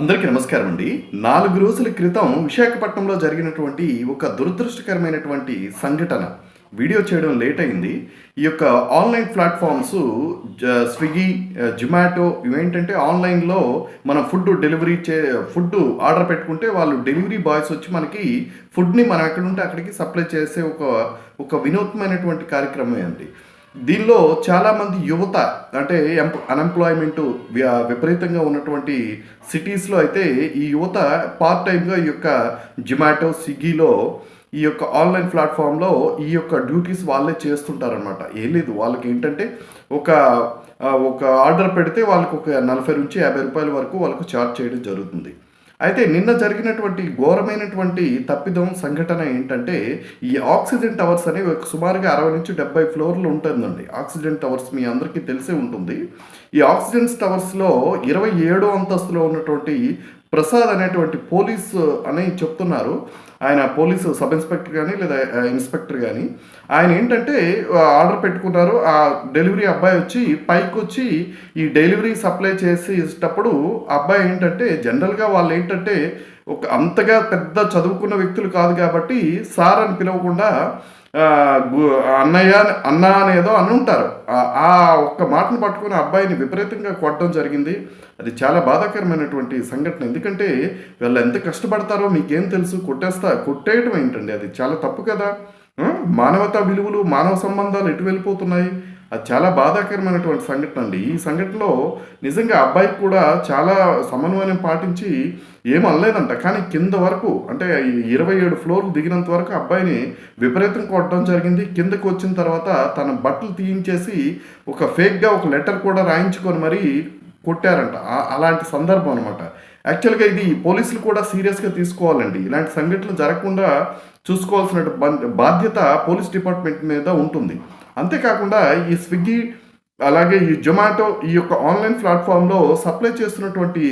అందరికీ నమస్కారం అండి. నాలుగు రోజుల క్రితం విశాఖపట్నంలో జరిగినటువంటి ఒక దురదృష్టకరమైనటువంటి సంఘటన. వీడియో చేయడం లేట్ అయింది. ఈ యొక్క ఆన్లైన్ ప్లాట్ఫామ్స్ జ- స్విగ్గీ జొమాటో ఇవేంటంటే ఆన్లైన్లో మనం ఫుడ్ డెలివరీ చే ఫుడ్ ఆర్డర్ పెట్టుకుంటే వాళ్ళు డెలివరీ బాయ్స్ వచ్చి మనకి ఫుడ్ని మనం ఎక్కడుంటే అక్కడికి సప్లై చేసే ఒక ఒక వినూత్నమైనటువంటి కార్యక్రమం అండి. దీనిలో చాలామంది యువత అంటే అన్ఎంప్లాయ్మెంట్ విపరీతంగా ఉన్నటువంటి సిటీస్లో అయితే ఈ యువత పార్ట్ టైంగా ఈ యొక్క జొమాటో స్విగ్గీలో ఈ యొక్క ఆన్లైన్ ప్లాట్ఫామ్లో ఈ యొక్క డ్యూటీస్ వాళ్ళే చేస్తుంటారనమాట ఏం లేదు వాళ్ళకి ఏంటంటే ఒక ఒక ఆర్డర్ పెడితే వాళ్ళకి ఒక నలభై నుంచి యాభై రూపాయల వరకు వాళ్ళకు చార్జ్ చేయడం జరుగుతుంది. అయితే నిన్న జరిగినటువంటి ఘోరమైనటువంటి తప్పిదం సంఘటన ఏంటంటే ఈ ఆక్సిజన్ టవర్స్ అనేవి ఒక సుమారుగా అరవై నుంచి డెబ్బై ఫ్లోర్లు ఉంటుందండి. ఆక్సిజన్ టవర్స్ మీ అందరికీ తెలిసే ఉంటుంది. ఈ ఆక్సిజన్ టవర్స్లో ఇరవై ఏడో అంతస్తులో ఉన్నటువంటి ప్రసాద్ అనేటువంటి పోలీస్ అని చెప్తున్నారు. ఆయన పోలీసు సబ్ ఇన్స్పెక్టర్ కానీ లేదా ఇన్స్పెక్టర్ కానీ ఆయన ఏంటంటే ఆర్డర్ పెట్టుకున్నారు. ఆ డెలివరీ అబ్బాయి వచ్చి పైకి వచ్చి ఈ డెలివరీ సప్లై చేసేటప్పుడు అబ్బాయి ఏంటంటే జనరల్గా వాళ్ళు ఏంటంటే ఒక అంతగా పెద్ద చదువుకున్న వ్యక్తులు కాదు కాబట్టి సార్ అని పిలవకుండా అన్నయ్య అన్న అనేదో అని ఉంటారు. ఆ- ఒక్క మాటను పట్టుకుని ఆ అబ్బాయిని విపరీతంగా కొట్టడం జరిగింది. అది చాలా బాధాకరమైనటువంటి సంఘటన. ఎందుకంటే వీళ్ళు ఎంత కష్టపడతారో మీకేం తెలుసు కొట్టేస్తా కొట్టేయటం ఏంటండి? అది చాలా తప్పు కదా. మానవతా విలువలు మానవ సంబంధాలు ఎటు వెళ్ళిపోతున్నాయి? అది చాలా బాధాకరమైనటువంటి సంఘటన అండి. ఈ సంఘటనలో నిజంగా అబ్బాయికి కూడా చాలా సమన్వయం పాటించి ఏం అనలేదంట. కానీ కింద వరకు అంటే ఇరవై ఏడు ఫ్లోర్లు దిగినంత వరకు అబ్బాయిని విపరీతం కొట్టడం జరిగింది. కిందకు వచ్చిన తర్వాత తన బట్టలు తీయించేసి ఒక ఫేక్గా ఒక లెటర్ కూడా రాయించుకొని మరీ కొట్టారంట. అలాంటి సందర్భం అనమాట యాక్చువల్గా ఇది పోలీసులు కూడా సీరియస్గా తీసుకోవాలండి. ఇలాంటి సంఘటనలు జరగకుండా చూసుకోవాల్సిన బాధ్యత పోలీస్ డిపార్ట్మెంట్ మీద ఉంటుంది. అంతేకాకుండా ఈ స్విగ్గీ అలాగే ఈ జొమాటో ఈ యొక్క ఆన్లైన్ ప్లాట్ఫామ్లో సప్లై చేస్తున్నటువంటి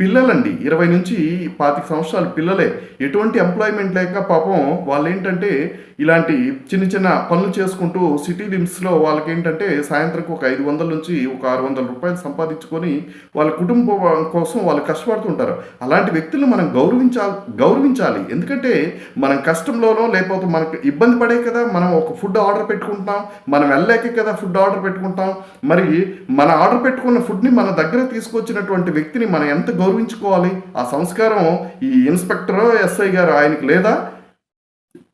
పిల్లలండి. ఇరవై నుంచి పాతిక సంవత్సరాలు పిల్లలే. ఎటువంటి ఎంప్లాయ్మెంట్ లేక పాపం వాళ్ళు ఏంటంటే ఇలాంటి చిన్న చిన్న పనులు చేసుకుంటూ సిటీ లిమ్స్లో వాళ్ళకి ఏంటంటే సాయంత్రం ఒక ఐదు వందల నుంచి ఒక ఆరు వందల రూపాయలు సంపాదించుకొని వాళ్ళ కుటుంబం కోసం వాళ్ళు కష్టపడుతుంటారు. అలాంటి వ్యక్తులను మనం గౌరవించాలి గౌరవించాలి. ఎందుకంటే మనం కష్టంలోనో లేకపోతే మనకు ఇబ్బంది పడే కదా మనం ఒక ఫుడ్ ఆర్డర్ పెట్టుకుంటున్నాం. మనం వెళ్ళలేకే కదా ఫుడ్ ఆర్డర్ పెట్టుకుంటాం. మరి మన ఆర్డర్ పెట్టుకున్న ఫుడ్ని మన దగ్గర తీసుకొచ్చినటువంటి వ్యక్తిని మనం ఎంత గౌరవించుకోవాలి. ఆ సంస్కారం ఈ ఇన్స్పెక్టర్ ఎస్ఐ గారు ఆయనకి లేదా?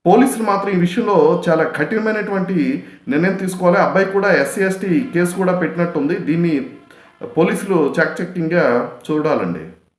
పోలీసులు మాత్రం ఈ విషయంలో చాలా కఠినమైనటువంటి నిర్ణయం తీసుకోవాలి. అబ్బాయి కూడా ఎస్సీ ఎస్టీ కేసు కూడా పెట్టినట్టుంది. దీన్ని పోలీసులు చాక్ చెక్కింగ్గా చూడాలండి.